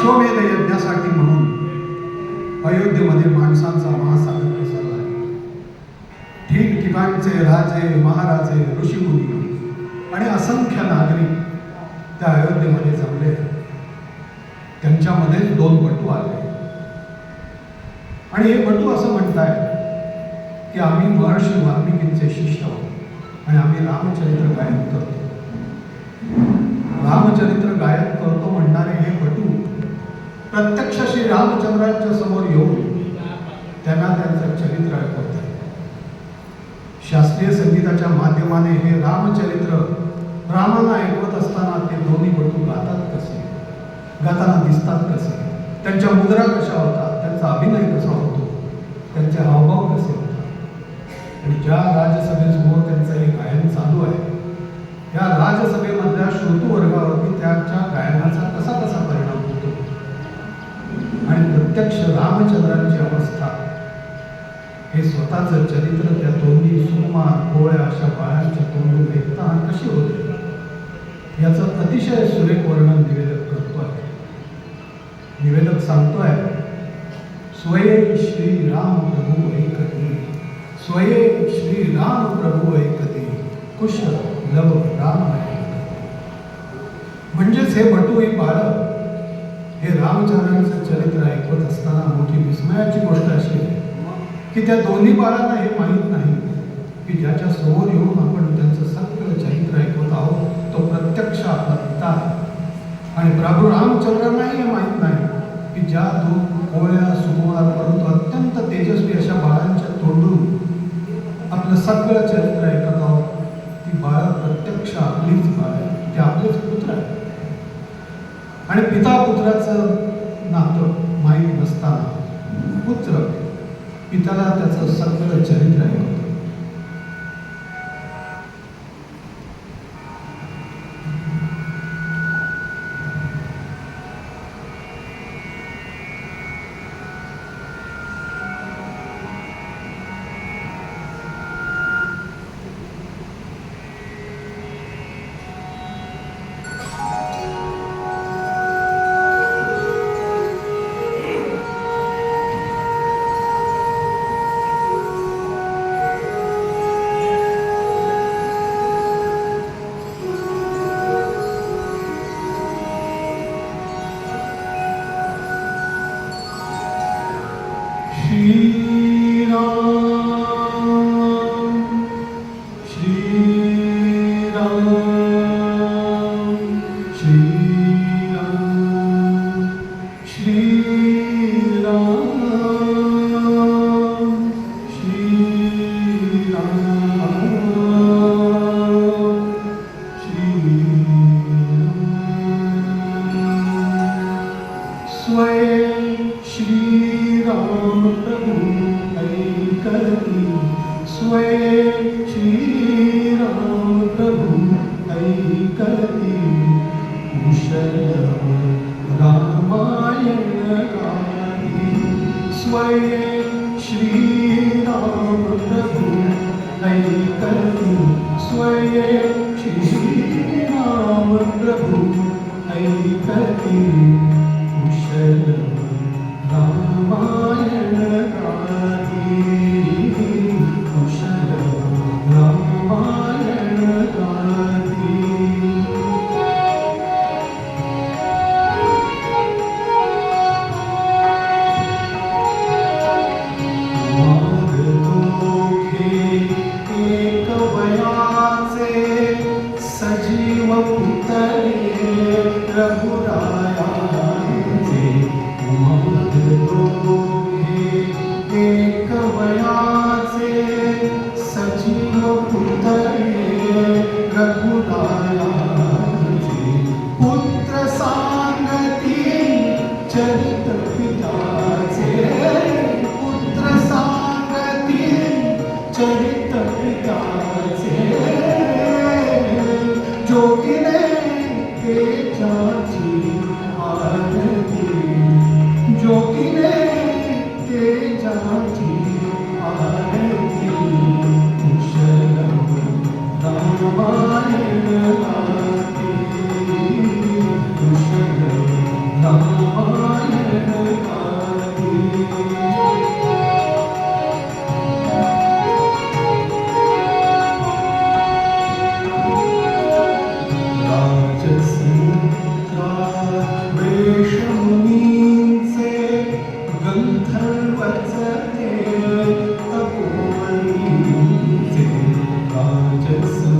अश्वमेध यज्ञासाठी म्हणून अयोध्येमध्ये माणसांचा महासागर पसरला आहे. ठिकठिकाणचे राजे महाराजे ऋषीमुनी आणि असंख्य नागरिक त्या अयोध्येमध्ये जमले. त्यांच्यामध्ये दोन पटू आले. आणि हे पटू असं म्हणताय की आम्ही महर्षी वाल्मिकींचे शिष्य आहोत आणि आम्ही रामचरित्र गायन करतो. रामचरित्र गायन करतो म्हणणारे हे पटू प्रत्यक्ष श्री रामचंद्रांच्या समोर येऊन त्यांना त्यांचं चरित्र ऐकवत शास्त्रीय संगीताच्या माध्यमाने हे रामचरित्र रामांना ऐकवत असताना ते दोन्ही बटू गातात कसे? गाताना दिसतात कसे? त्यांच्या मुद्रा कशा होतात त्यांचा अभिनय कसा होतो? त्यांचे हावभाव कसे होतात? आणि ज्या राजसभेसमोर त्यांचं हे गायन चालू आहे या राजसभेमधल्या श्रोतू वर्गावरती त्याच्या गायनाचा कसा कसा परिणाम प्रत्यक्ष रामचंद्रांची अवस्था. हे स्वतःचं चरित्र त्या तोंडी सुकुमार कोळ्या अशा बाळांच्या तोंडून ऐकताना कशी होते? याचं अतिशय सुरेख वर्णन निवेदक करतो आहे निवेदक सांगतोय स्वये श्री राम प्रभू ऐकती. स्वये श्री राम प्रभू ऐकते. कुश लव राम ऐकते. म्हणजेच हे भटू ही हे रामचंद्रांचं चरित्र ऐकवत असताना मोठी विस्मयाची गोष्ट अशी आहे की त्या दोन्ही बाळांना हे माहीत नाही की ज्याच्या समोर येऊन आपण त्यांचं सगळं चरित्र ऐकवत आहोत तो प्रत्यक्ष आपला पिता आहे. आणि प्रभू रामचंद्रांनाही हे माहीत नाही की ज्या दोन कोळ्या सुकुमार परंतु अत्यंत तेजस्वी अशा बाळांच्या तोंडून आपलं सगळं चरित्र ऐकत आहोत ती बाळ प्रत्यक्ष आपलीच बाळ आहे ते आपलेच पुत्र आहे. आणि पिता पुत्राचं नातं माहीत नसताना पुत्र पित्याला त्याचं सगळं चरित्र आहे. स्वयं श्रीराम प्रभु ऐकती स्वयं Shriram quero presença.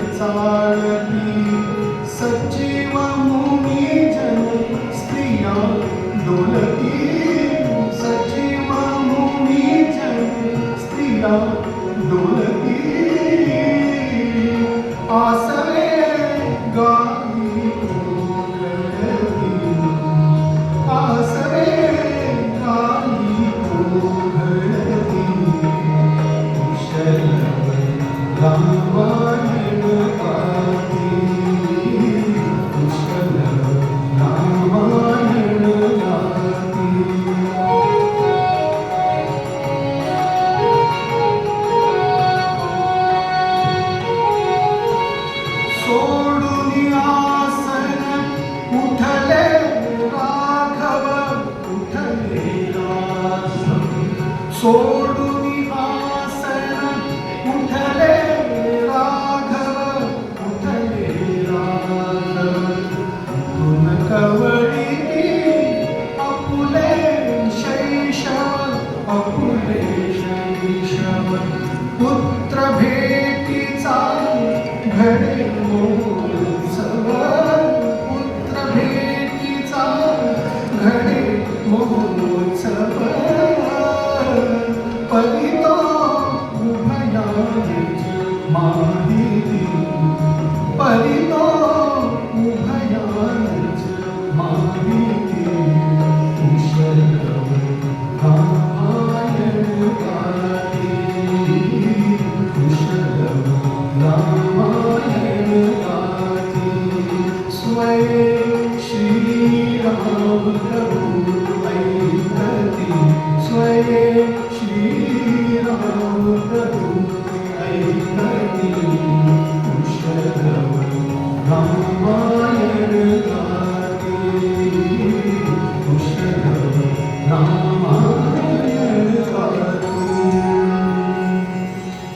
guitar and moon is alive.